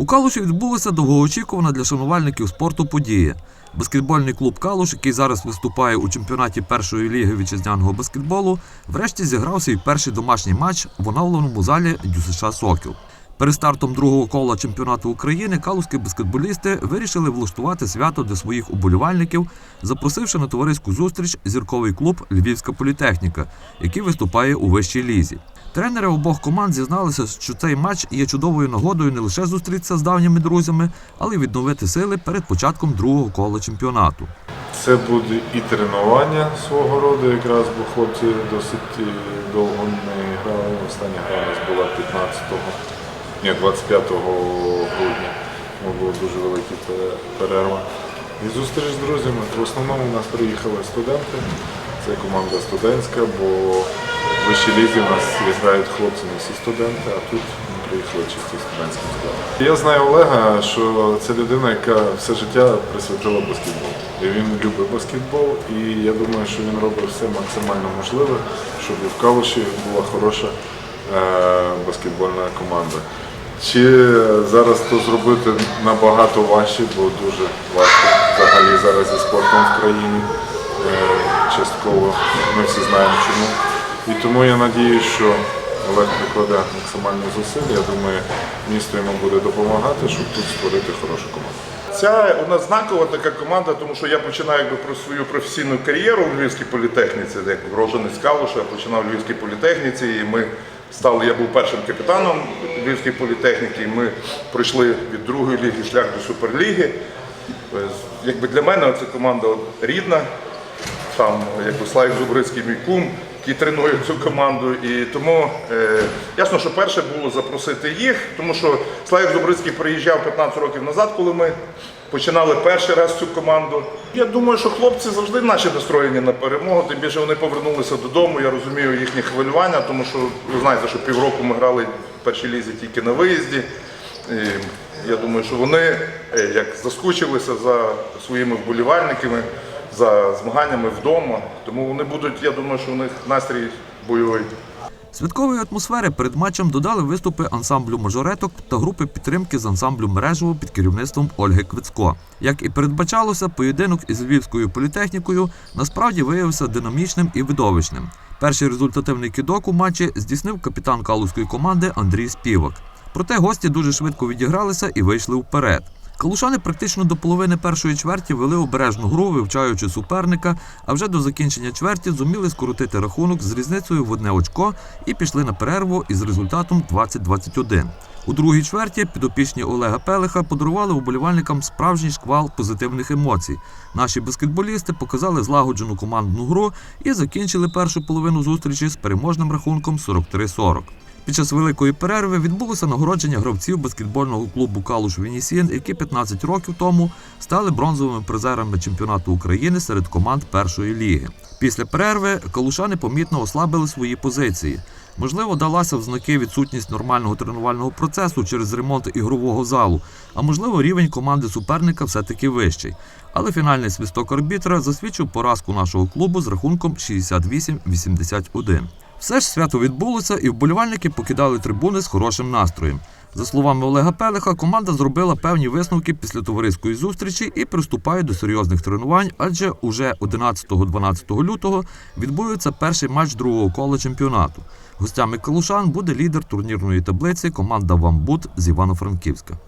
У Калуші відбулася довгоочікувана для шанувальників спорту подія. Баскетбольний клуб Калуш, який зараз виступає у чемпіонаті першої ліги вітчизняного баскетболу, врешті зіграв свій перший домашній матч в оновленому залі ДЮСШ Сокіл. Перед стартом другого кола чемпіонату України калузькі баскетболісти вирішили влаштувати свято для своїх уболівальників, запросивши на товариську зустріч зірковий клуб Львівська політехніка, який виступає у вищій лізі. Тренери обох команд зізналися, що цей матч є чудовою нагодою не лише зустрітися з давніми друзями, але й відновити сили перед початком другого кола чемпіонату. Це буде і тренування свого роду, якраз, бо хлопці досить довго не грали. Остання гра у нас була 15-го, ні, 25 грудня. Бо Була дуже велика пе- перерва. І зустріч з друзями. В основному у нас приїхали студенти. Це команда студентська, бо вищій лізі у нас грають хлопці не всі студенти, а тут ми приїхали чисті студентські студенти. Я знаю Олега, що це людина, яка все життя присвятила баскетболу. І він любить баскетбол, і я думаю, що він робить все максимально можливе, щоб в Калуші була хороша е, баскетбольна команда. Чи зараз то зробити набагато важче, бо дуже важко взагалі зараз зі спортом в країні. Е, Частково ми всі знаємо чому. І тому я надію, що Олег прикладе максимальні зусилля. Я думаю, місто йому буде допомагати, щоб тут створити хорошу команду. Ця нас знакова така команда, тому що я починаю якби про свою професійну кар'єру в Львівській політехніці, як з Калуша, я починав в Львівській політехніці, і ми стали, я був першим капітаном Львівської політехніки, і ми пройшли від другої ліги шлях до суперліги. Якби для мене ця команда рідна, там якби Славік Зубрицький мій кум, який тренує цю команду. І тому е, ясно, що перше було запросити їх, тому що Славік Зубрицький приїжджав 15 років назад, коли ми починали перший раз цю команду. Я думаю, що хлопці завжди наші настроєні на перемогу, тим більше вони повернулися додому. Я розумію їхнє хвилювання, тому що ви знаєте, що півроку ми грали в першій лізі тільки на виїзді. І я думаю, що вони е, як заскучилися за своїми вболівальниками, за змаганнями вдома. Тому вони будуть, я думаю, що у них настрій бойовий. Святкової атмосфери перед матчем додали виступи ансамблю мажореток та групи підтримки з ансамблю мережево під керівництвом Ольги Квицько. Як і передбачалося, поєдинок із львівською політехнікою насправді виявився динамічним і видовищним. Перший результативний кидок у матчі здійснив капітан калузької команди Андрій Співак. Проте гості дуже швидко відігралися і вийшли вперед. Калушани практично до половини першої чверті вели обережну гру, вивчаючи суперника, а вже до закінчення чверті зуміли скоротити рахунок з різницею в одне очко і пішли на перерву із результатом 20-21. У другій чверті підопічні Олега Пелиха подарували уболівальникам справжній шквал позитивних емоцій. Наші баскетболісти показали злагоджену командну гру і закінчили першу половину зустрічі з переможним рахунком 43-40. Під час великої перерви відбулося нагородження гравців баскетбольного клубу Калуш Вінісієн, які 15 років тому стали бронзовими призерами чемпіонату України серед команд першої ліги. Після перерви калушани помітно ослабили свої позиції. Можливо, далася в знаки відсутність нормального тренувального процесу через ремонт ігрового залу, а можливо, рівень команди суперника все-таки вищий. Але фінальний свисток арбітра засвідчив поразку нашого клубу з рахунком 68-81. Все ж свято відбулося, і вболівальники покидали трибуни з хорошим настроєм. За словами Олега Пелиха, команда зробила певні висновки після товариської зустрічі і приступає до серйозних тренувань, адже уже 11-12 лютого відбудеться перший матч другого кола чемпіонату. Гостями Калушан буде лідер турнірної таблиці команда Вамбут з Івано-Франківська.